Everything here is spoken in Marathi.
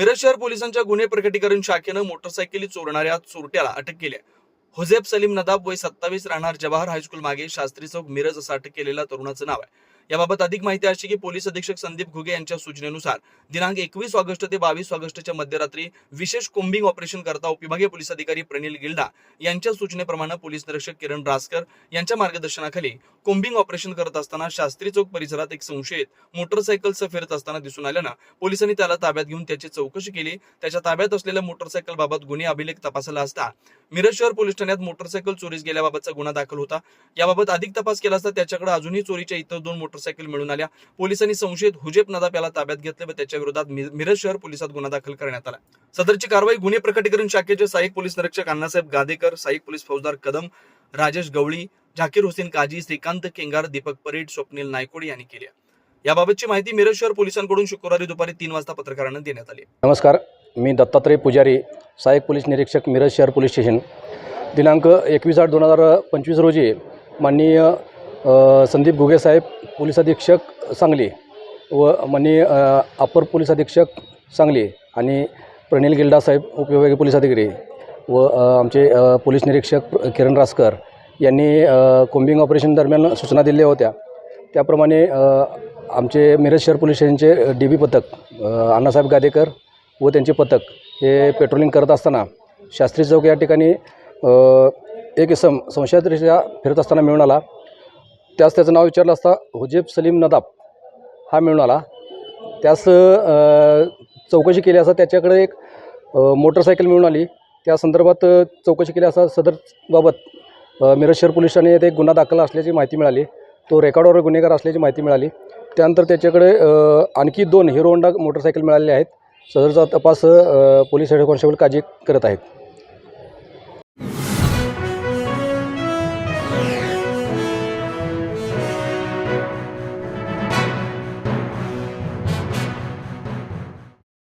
मिरज शहर पोलिसांच्या गुन्हे प्रकटीकरण शाखेनं मोटरसायकली चोरणाऱ्या चोरट्याला अटक केली आहे. हुजेब सलीम नदाब वय सत्तावीस राहणार जवाहर हायस्कूल मागे शास्त्री चौक मिरज असं अटक केलेल्या तरुणाचं नाव आहे. याबाबत अधिक माहिती अशी की पोलीस अधीक्षक संदीप घुगे यांच्या सूचनेनुसार दिनांक एकवीस ऑगस्ट ते बावीस ऑगस्टच्या मध्यरात्री विशेष कोंबिंग ऑपरेशन करता उपविभागीय पोलीस अधिकारी प्रणिल गिल्डा यांच्या सूचनेप्रमाणे पोलीस निरीक्षक किरण रासकर यांच्या मार्गदर्शनाखाली कोंबिंग ऑपरेशन करत असताना शास्त्री चौक परिसरात एक संशयित मोटरसायकलसह फिरत असताना दिसून आल्यानं पोलिसांनी त्याला ताब्यात घेऊन त्याची चौकशी केली. त्याच्या ताब्यात असलेल्या मोटरसायकल बाबत गुन्हे अभिलेख तपासला असता मिरज शहर पोलीस ठाण्यात मोटरसायकल चोरीस गेल्याबाबतचा गुन्हा दाखल होता. याबाबत अधिक तपास केला असता त्याच्याकडे अजूनही चोरीच्या इतर दोन मोटर मोटरसायकल मिळून आल्या. पोलिसांनी संशयित हुजेब नदाब याला ताब्यात घेतले व त्याच्या विरोधात मिरज शहर पोलिसात गुन्हा दाखल करण्यात आला. सदरची कारवाई गुन्हे प्रकटीकरण शाखेचे सहाय्यक पोलीस निरीक्षक अण्णासाहेब गादेकर सहाय्यक पोलीस फौजदार कदम राजेश गवळी झाकीर हुसेन काजी श्रीकांत केंगार दीपक परेड स्वप्नील नायकोड यांनी केली याबाबतची माहिती मिरज शहर पोलिसांकडून शुक्रवारी दुपारी तीन वाजता पत्रकारांना देण्यात आली नमस्कार. मी दत्तात्रय पुजारी सहाय्यक पोलीस निरीक्षक मिरज शहर पोलीस स्टेशन. दिनांक एकवीस आठ दोन हजार पंचवीस रोजी माननीय संदीप घुगेसाहेब पोलीस अधीक्षक सांगली व माननीय अपर पोलीस अधीक्षक सांगली आणि प्रणिल गिल्डासाहेब उपविभागीय पोलीस अधिकारी व आमचे पोलीस निरीक्षक किरण रासकर यांनी कोम्बिंग ऑपरेशन दरम्यान सूचना दिल्या होत्या. त्याप्रमाणे आमचे मिरज शहर पोलीस स्टेशनचे डी बी पथक अण्णासाहेब गादेकर व त्यांचे पथक हे पेट्रोलिंग करत असताना शास्त्री चौक या ठिकाणी एक इसम संशयादृष्ट्या फिरत असताना मिळून आला. त्यास त्याचं नाव विचारलं असता हुजेब सलीम नदाब हा मिळून आला. त्यास चौकशी केली असता त्याच्याकडे एक मोटरसायकल मिळून आली. त्या संदर्भात चौकशी केली असता सदरबाबत मिरजशहर अ, मिरज शहर पोलीस ठाणे येथे एक गुन्हा दाखल असल्याची माहिती मिळाली. तो रेकॉर्डवर गुन्हेगार असल्याची माहिती मिळाली. त्यानंतर त्याच्याकडे आणखी दोन हिरो होंडा मोटरसायकल मिळालेले आहेत. सदरचा तपास पोलीस हेड कॉन्स्टेबल काळजी करत आहेत.